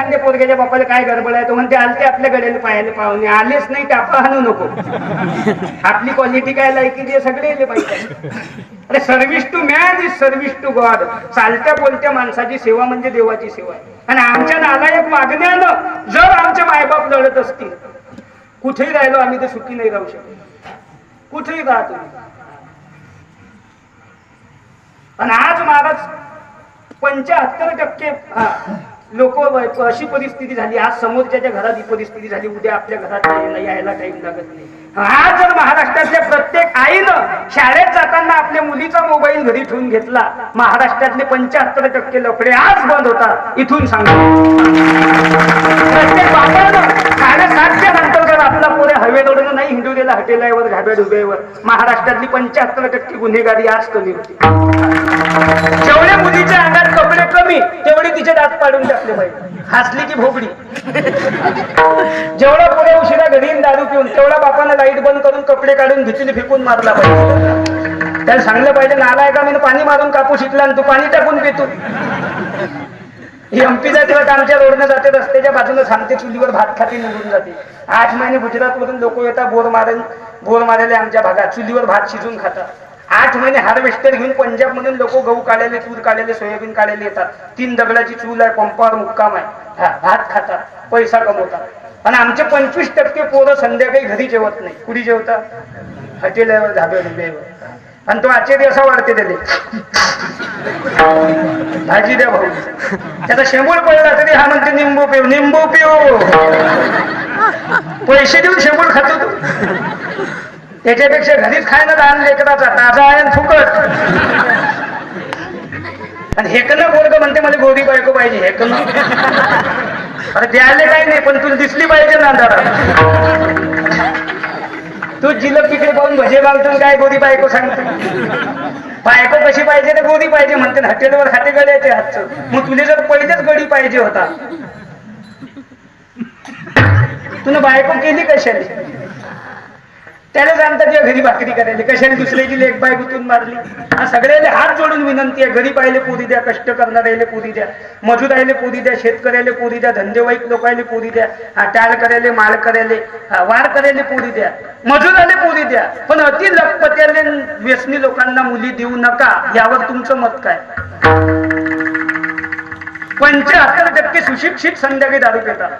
एखाद्या पोरग्याच्या बापाला काय गडबड आहे? तो म्हणते आलते आपल्या गड्याला पाहायला पाहुणे. आलेच नाही टापा हाणू नको. आपली क्वालिटी काय लायकी ते सगळे येले पाहिजे. अरे service to man is service to God चालत्या बोलत्या माणसाची सेवा म्हणजे देवाची सेवा आहे. आणि आमच्या नालायक वागण्यानं जर आमचे मायबाप लढत असतील कुठेही राहिलो आम्ही तर सुखी नाही राहू शकत. कुठेही राहतो आणि आज महाराज पंच्याहत्तर टक्के लोक अशी परिस्थिती झाली. आज समोरच्या घरात ही परिस्थिती झाली. उद्या आपल्या घरात यायला यायला टाइम लागत नाही. आज जर महाराष्ट्रातल्या प्रत्येक आईनं शाळेत जाताना आपल्या मुलीचा मोबाईल घरी ठेवून घेतला महाराष्ट्रातले पंच्याहत्तर टक्के लफडे आज बंद होतात. इथून सांगा. प्रत्येक बापानं साडेसातच्या नंतर जर आपला पुढे हवेलोडनं नाही हिंदुरेला हटेलावर घाब्या डुब्यावर महाराष्ट्रातली पंच्याहत्तर टक्के गुन्हेगारी आज कमी होती जेवढ्या मुलीच्या अंगात कपडे कमी तेवढे तिचे दात पाडून टाकले पाहिजे हसली की भोगडी जेवढा पुढे उशिरा घरी दारू पिऊन तेवढा बापानं लाइट बंद करून कपडे काढून भिचली फेकून मारला पाहिजे त्याला सांगलं पाहिजे नाला का मी पाणी मारून कापू शिकला आणि तू पाणी टाकून पितो ही एमपी जाते आमच्या रोडनं जाते रस्त्याच्या बाजूने सांगते चुलीवर भात खाते निघून जाते. आठ महिने गुजरात मधून लोक येतात बोर मारून बोर मारायला आमच्या भागात. चुलीवर भात शिजून खातात. आठ महिने हार्वेस्टर घेऊन पंजाब मधून लोक गहू काढायले तूर काढायले सोयाबीन काढायला येतात. तीन दगडाची चूल आहे पंपावर मुक्काम आहे. हा, भात खातात पैसा कमवतात. आणि आमचे पंचवीस टक्के पोरं संध्याकाळी घरी जेवत नाही. कुठे जेवतात हॉटेलवर धाब्या डुब्यावर आणि तो आश्चर्य असा वाढते त्याने भाजी द्या भाऊ. त्याचा शेंबूळ पडला तरी हा म्हणते निंबू पिऊ निंबू पिऊ. पैसे देऊन शेंबूळ खातो तू. त्याच्यापेक्षा घरीच खायला लहान लेकराचा ताजा आहे आणि फुकट. आणि हेकनं बोलग म्हणते मला गोरी बायको पाहिजे हेकनं अरे द्यायला काही नाही पण तुला दिसली पाहिजे ना दादा तू जिलप तिकडे पाहून भजे घालतो काय गोरी बायको सांगतो. बायको कशी पाहिजे तर गोरी पाहिजे म्हणते ना हॉटेलवर हाते गड्याचे हातचं मग तुला जर पहिलेच गडी पाहिजे होता. तुला बायको केली कशाने? त्याला जाणतात या घरी भाकरी करायची कशाने दुसऱ्याची लेख बाय गुतून मारली सगळ्याला हात जोडून विनंती आहे घरी पाहिले पोरी द्या कष्ट करणाऱ्याला पोरी द्या मजुरायले पोरी द्या शेतकऱ्याला पोरी द्या धंदेवाईक लोकायले पोरी द्या टाळ करायले माळ करायले वार करायले पोरी द्या मजुराले पोरी द्या पण अति लखपत्याने व्यसनी लोकांना मुली देऊ नका यावर तुमचं मत काय? पंच्याहत्तर टक्के सुशिक्षित संध्याकाळी दारू पितात.